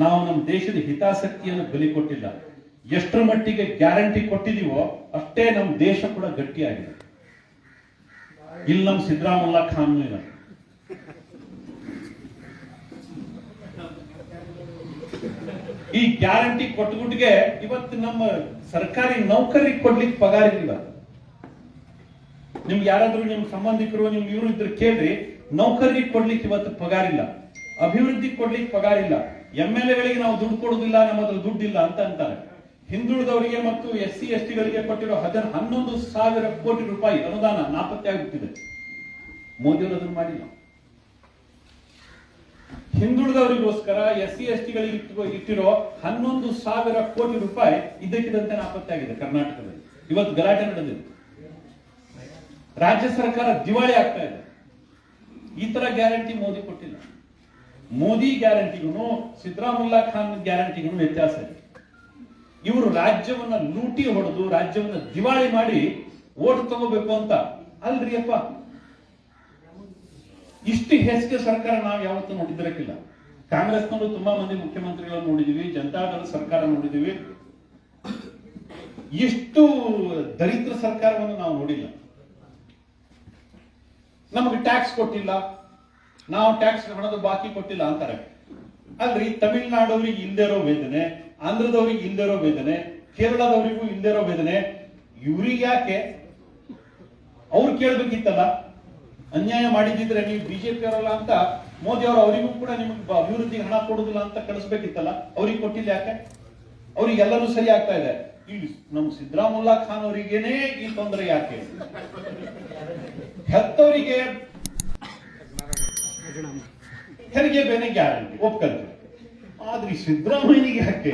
ನಾವು ನಮ್ಮ ದೇಶದ ಹಿತಾಸಕ್ತಿಯನ್ನು ಬಲಿ ಕೊಟ್ಟಿಲ್ಲ. ಎಷ್ಟರ ಮಟ್ಟಿಗೆ ಗ್ಯಾರಂಟಿ ಕೊಟ್ಟಿದೀವೋ ಅಷ್ಟೇ ನಮ್ಮ ದೇಶ ಕೂಡ ಗಟ್ಟಿಯಾಗಿದೆ. ಇಲ್ಲಿ ನಮ್ಮ ಸಿದ್ರಾಮಲ್ಲಾ ಖಾನ್ ಇಲ್ಲ. ಈ ಗ್ಯಾರಂಟಿ ಕೊಟ್ಟುಬಿಟ್ಟಿಗೆ ಇವತ್ತು ನಮ್ಮ ಸರ್ಕಾರಿ ನೌಕರಿ ಕೊಡ್ಲಿಕ್ಕೆ ಪಗಾರ ಇಲ್ಲ ನಿಮ್ಗೆ ಯಾರಾದ್ರೂ ನಿಮ್ ಸಂಬಂಧಿಕರು ನಿಮ್ ಇವರು ಇದ್ರೆ ಕೇಳ್ರಿ, ನೌಕರಿ ಕೊಡ್ಲಿಕ್ಕೆ ಇವತ್ತು ಪಗಾರ ಇಲ್ಲ ಅಭಿವೃದ್ಧಿ ಕೊಡ್ಲಿಕ್ಕೆ ಪಗಾರ ಇಲ್ಲ. ಎಂ ಎಲ್ ಎಗಳಿಗೆ ನಾವು ದುಡ್ಡು ಕೊಡುದಿಲ್ಲ ನಮ್ಮ ಹತ್ರ ದುಡ್ಡಿಲ್ಲ ಅಂತ ಅಂತಾರೆ. ಹಿಂದುಳಿದವರಿಗೆ ಮತ್ತು ಎಸ್ ಸಿ, ಎಸ್ ಟಿಗಳಿಗೆ ಕೊಟ್ಟಿರೋ ಹದಿನ ಹನ್ನೊಂದು ಸಾವಿರ ಕೋಟಿ ರೂಪಾಯಿ ಅನುದಾನ ನಾಪತ್ತೆ ಆಗುತ್ತಿದೆ. ಮೋದಿಯವರು ಅದನ್ನು ಮಾಡಿಲ್ಲ. ಹಿಂದುಳಿದವರಿಗೋಸ್ಕರ ಎಸ್ ಸಿ, ಎಸ್ ಟಿಗಳಿಗೆ ಇಟ್ಟಿರೋ ಹನ್ನೊಂದು ಸಾವಿರ ಕೋಟಿ ರೂಪಾಯಿ ಇದ್ದಕ್ಕಿದ್ದಂತೆ ನಾಪತ್ತೆ ಆಗಿದೆ ಕರ್ನಾಟಕದಲ್ಲಿ. ಇವತ್ತು ಗಲಾಟೆ ನಡೆದಿದೆ. ರಾಜ್ಯ ಸರ್ಕಾರ ದಿವಾಳಿ ಆಗ್ತಾ ಇದೆ. ಈ ತರ ಗ್ಯಾರಂಟಿ ಮೋದಿ ಕೊಟ್ಟಿಲ್ಲ. ಮೋದಿ ಗ್ಯಾರಂಟಿಗೂ ಸಿದ್ದರಾಮುಲ್ಲಾ ಖಾನ್ ಗ್ಯಾರಂಟಿಗೂ ವ್ಯತ್ಯಾಸ ಇದೆ. ಇವರು ರಾಜ್ಯವನ್ನ ಲೂಟಿ ಹೊಡೆದು, ರಾಜ್ಯವನ್ನ ದಿವಾಳಿ ಮಾಡಿ ಓಟ್ ತಗೋಬೇಕು ಅಂತ ಅಲ್ರಿ ಅಪ್ಪ. ಇಷ್ಟು ಹೆಚ್ಚಿಗೆ ಸರ್ಕಾರ ನಾವು ಯಾವತ್ತೂ ನೋಡಿದಿರಕ್ಕಿಲ್ಲ. ಕಾಂಗ್ರೆಸ್ನವರು ತುಂಬಾ ಮಂದಿ ಮುಖ್ಯಮಂತ್ರಿಗಳನ್ನು ನೋಡಿದೀವಿ ಜನತಾದಳ ಸರ್ಕಾರ ನೋಡಿದೀವಿ. ಇಷ್ಟು ದರಿದ್ರ ಸರ್ಕಾರವನ್ನು ನಾವು ನೋಡಿಲ್ಲ. ನಮಗೆ ಟ್ಯಾಕ್ಸ್ ಕೊಟ್ಟಿಲ್ಲ. ನಾವು ಟ್ಯಾಕ್ಸ್ ಹಣದ ಬಾಕಿ ಕೊಟ್ಟಿಲ್ಲ ಅಂತಾರೆ. ಅಲ್ರಿ, ತಮಿಳ್ನಾಡವ್ರಿಗೆ ಇರೋ ವೇದನೆ, ಆಂಧ್ರದವ್ರಿಗೆ ಇಲ್ದಿರೋ ವೇದನೆ, ಕೇರಳದವರಿಗೂ ಇಲ್ದಿರೋ ವೇದನೆ, ಇವ್ರಿಗೆ ಯಾಕೆ? ಅವ್ರು ಕೇಳ್ಬೇಕಿತ್ತಲ್ಲ? ಅನ್ಯಾಯ ಮಾಡಿದ್ರೆ ನೀವು ಬಿಜೆಪಿ ಅವರಲ್ಲ ಅಂತ ಮೋದಿ ಅವರು ಅವರಿಗೂ ಕೂಡ ನಿಮ್ಗೆ ಅಭಿವೃದ್ಧಿ ಹಣ ಕೊಡುದಿಲ್ಲ ಅಂತ ಕಳಿಸ್ಬೇಕಿತ್ತಲ್ಲ? ಅವ್ರಿಗೆ ಕೊಟ್ಟಿಲ್ಲ ಯಾಕೆ? ಅವ್ರಿಗೆಲ್ಲರೂ ಸರಿ ಆಗ್ತಾ ಇದೆ. ಇಲ್ಲಿ ನಮ್ಮ ಸಿದ್ದರಾಮುಲ್ಲಾ ಖಾನ್ ಅವರಿಗೇನೆ ಈ ತೊಂದರೆ ಯಾಕೆ? ಹೆತ್ತವರಿಗೆ ಹೆರಿಗೆ ಬೇನೆ ಗ್ಯಾರಂಟಿ ಒಪ್ಕೊಂತೀವಿ ಆದ್ರೆ ಈ ಸಿದ್ದರಾಮಯ್ಯನಿಗೆ ಯಾಕೆ